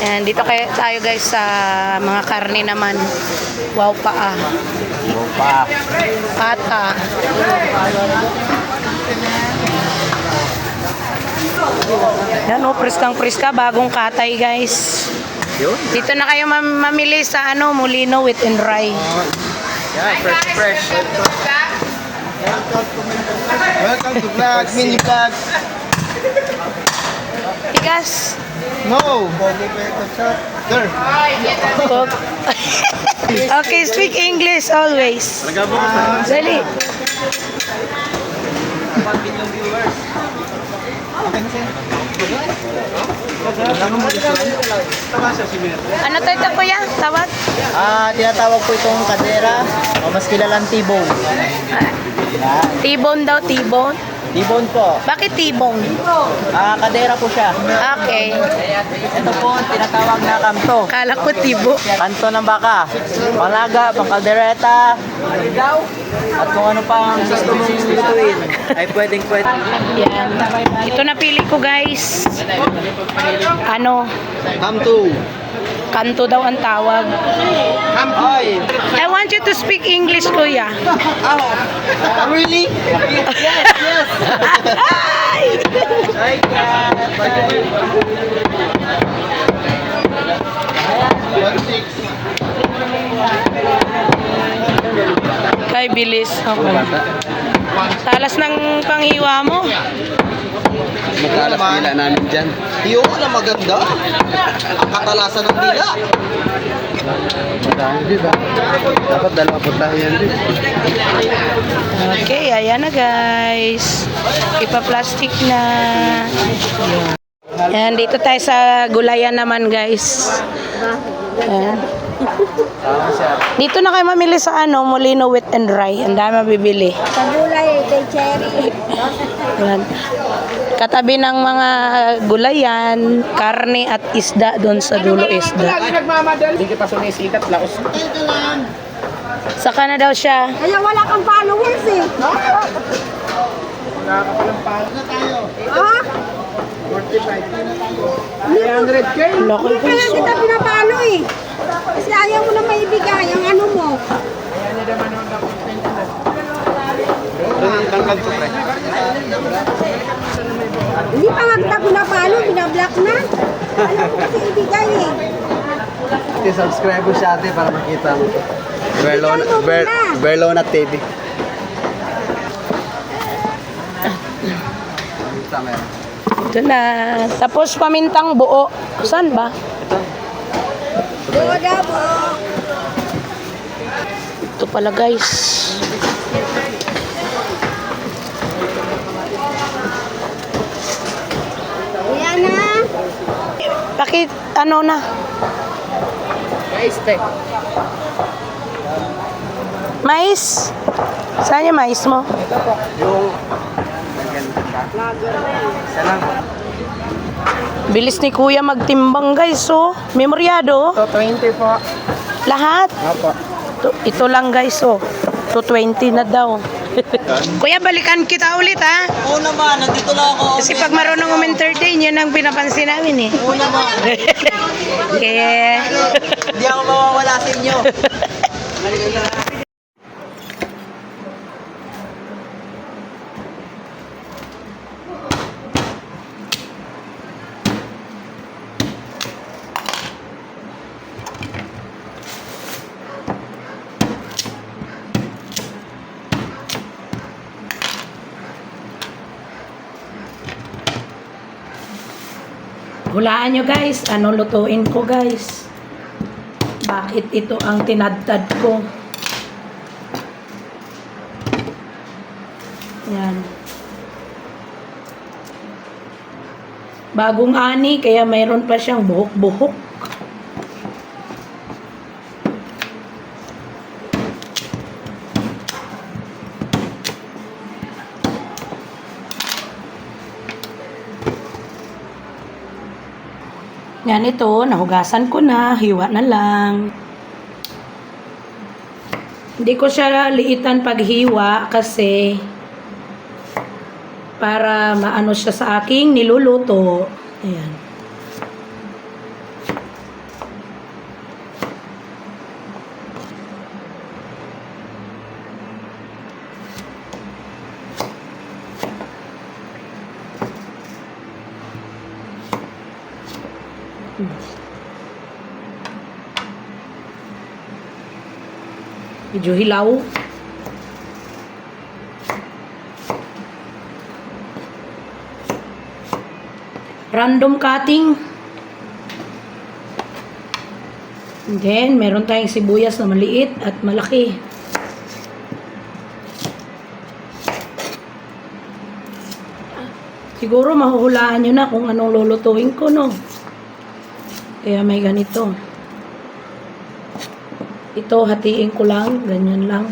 Ayan, dito kayo tayo guys sa mga karne naman. Wow paa. Pa. Pata. Yan o, priskang priska, bagong katay guys. Dito na kayo mam- mamili sa ano, Molino with and rye. Yan, fresh fresh. Welcome to vlog, mini vlog. Tigas. No. Sir. Okay, speak English always. Dali. Ano tayo ito kuya? Tawag? Ah, tinatawag po itong kadera o mas kilalang T-bone. Yan. T-bone daw, T-bone. T-bone po. Bakit T-bone? Ah, kadera po siya. Okay. Ito po ang tinatawag na kanto. Kala ko tibo. Kanto ng baka. Panglaga, pangkaldereta, at kung ano pa ang gusto mong lutuin ay pwedeng pwede. Yan. Ito napili ko guys. Ano? To. Kanto daw ang tawag. Hoy. I want you to speak English, kuya. Oh. Really? Yes, yes. Ay! Kay bilis. Okay. Talas ng panghiwa mo. Matalas nila namin dyan. Iyo na maganda. Ang katalasan ng dila. Madami, di ba? Dapat dalawa po tayo yan, di Okay, ayan na guys. Ipa-plastic na. Yan. Yan, dito tayo sa gulayan naman guys. Yan. Dito na kayo mamili sa ano, Molino Wheat and Rye. Ang dami mabibili. Sa gulay, kay Cherry. Katabi ng mga gulayan, karne at isda doon sa dulo isda. Hindi ka pa sumisikat, laos. Saka na daw siya. Kaya wala kang followers eh. Wala ka palang palo na tayo. Ha? 300k? Loko Hindi kaya kita pinapalo eh. Kasi ayaw mo na maibigay ang ano mo. Tangkal ko, pre. Hindi pa nga kita pinapalo, binablock na. Ayaw mo kasi ibigay eh. I-subscribe mo siya ate para makita mo. Ber, muna. Berlona TV. Ito na. Tapos pamintang buo. Saan ba? Po. Ito pala guys. Bakit ano na? Mais. Saan yung mais mo? Yung... Isa lang. Bilis ni kuya magtimbang guys oh. Memoryado. So, 20 po. Lahat. Opo. Ito, ito lang guys oh. 220 na daw. kuya balikan kita ulit ha. Oo naman, nandito lang ako. Kasi pag marunong um-entertain, yun ang pinapansin namin eh. Oo naman. Kaya... Hindi ako mawawala sa inyo. Hulaan nyo guys, ano lutuin ko guys. Bakit ito ang tinadtad ko? Yan. Bagong ani, kaya mayroon pa siyang buhok-buhok. Yan ito, nahugasan ko na, hiwa na lang. Hindi ko siya liitan paghiwa kasi para maano siya sa aking niluluto. Ayan. Medyo hilaw. Random cutting. And then, meron tayong sibuyas na maliit at malaki. Siguro mahuhulaan nyo na kung anong lulutuin ko, no? Kaya may ganito. Ito, hatiin ko lang. Ganyan lang.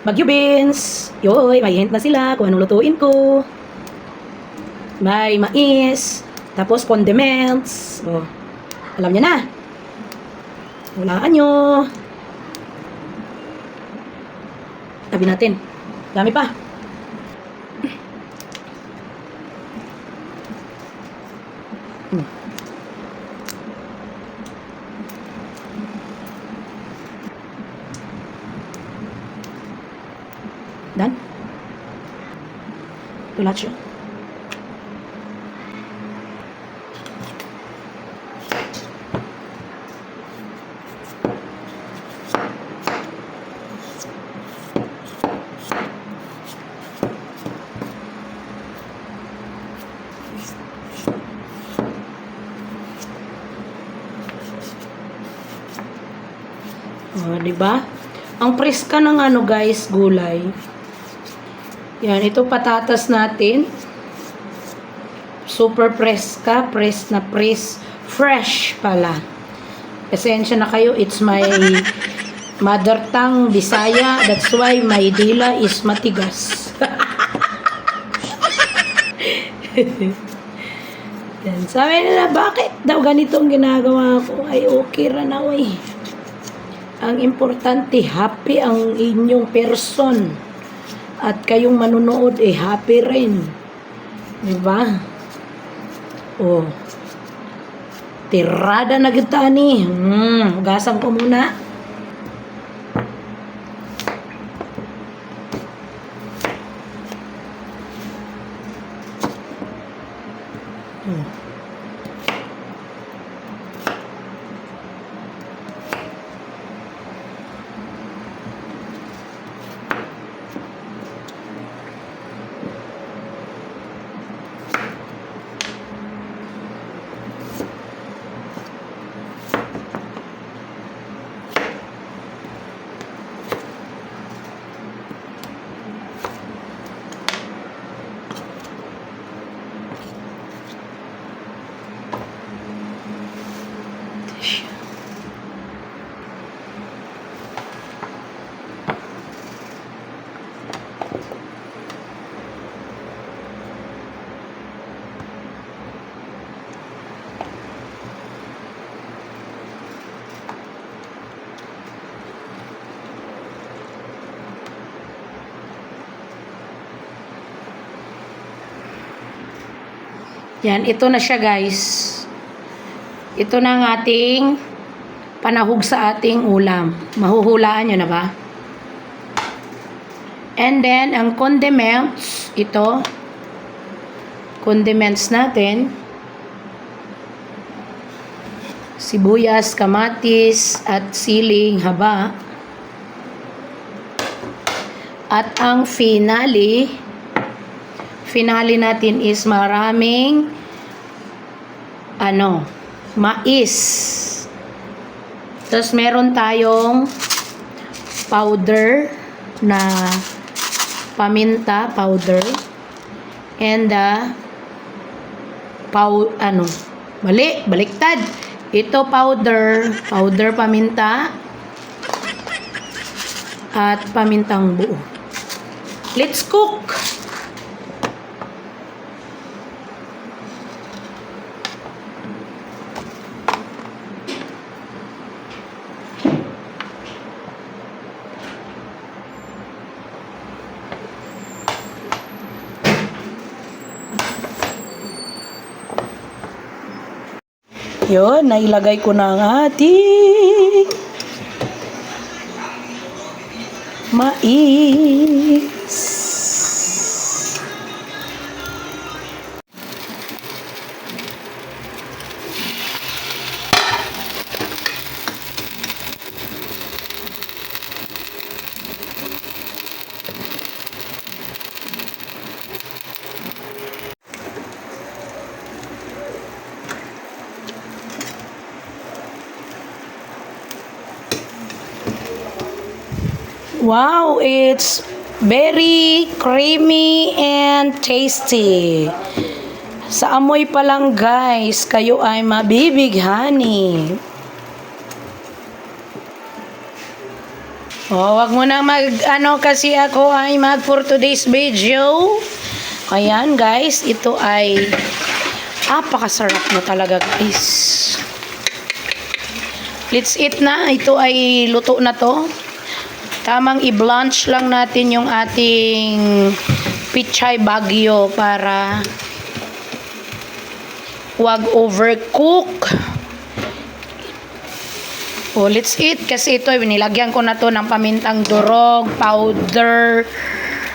Bagyo beans. Yoy, may hint na sila kung anong lutuin ko. May mais. Tapos condiments. Oh. Alam niya na. Hulaan nyo. Tabi natin. Dami pa. Lahat siya. Oh, di ba? Ang preska ng ano guys, gulay. Yan, ito patatas natin. Super preska, press na press, fresh pala. Pasensya na kayo, it's my mother tongue, Bisaya. That's why my dila is matigas. Yan, sabi nila, bakit daw ganito ang ginagawa ko? Ay, okay ra na, eh. Ang importante, happy ang inyong person. At kayong manunood, eh, happy rin. Diba? Oh. Tirada na kita ni. Hmm, hugasan ko muna. Hmm. Yan, ito na siya guys. Ito na ang ating panahog sa ating ulam. Mahuhulaan nyo na ba? And then, ang condiments, ito. Condiments natin. Sibuyas, kamatis, at siling haba. At ang finale, finale natin is maraming ano, mais. Tapos meron tayong powder na paminta powder. And the pow ano mali baliktad. Ito powder powder paminta at pamintang buo. Let's cook Yun, nailagay ko na ang ating mais. Wow, it's very creamy and tasty. Sa amoy pa lang guys, kayo ay mabibighani. Oh, wag mo na mag ano kasi ako ay mag for today's video. Ayan guys, ito ay apakasarap na talaga guys. Let's eat na. Ito ay luto na to. Tamang i-blanch lang natin yung ating pichay bagyo para wag overcook. Oh, let's eat kasi ito binilagyan ko na to ng pamintang durog, powder,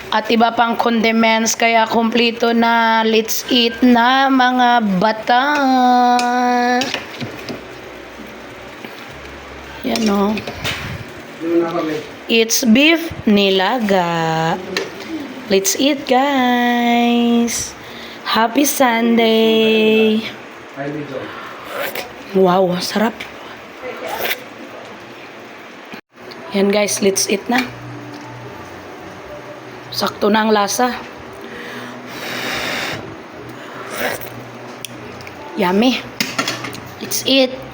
at iba pang condiments kaya kumpleto na. Let's eat na mga bata. Yan oh. It's beef nilaga. Let's eat, guys. Happy Sunday. Wow, sarap. Yan guys, let's eat na. Sakto na ang lasa. Yummy. Let's eat.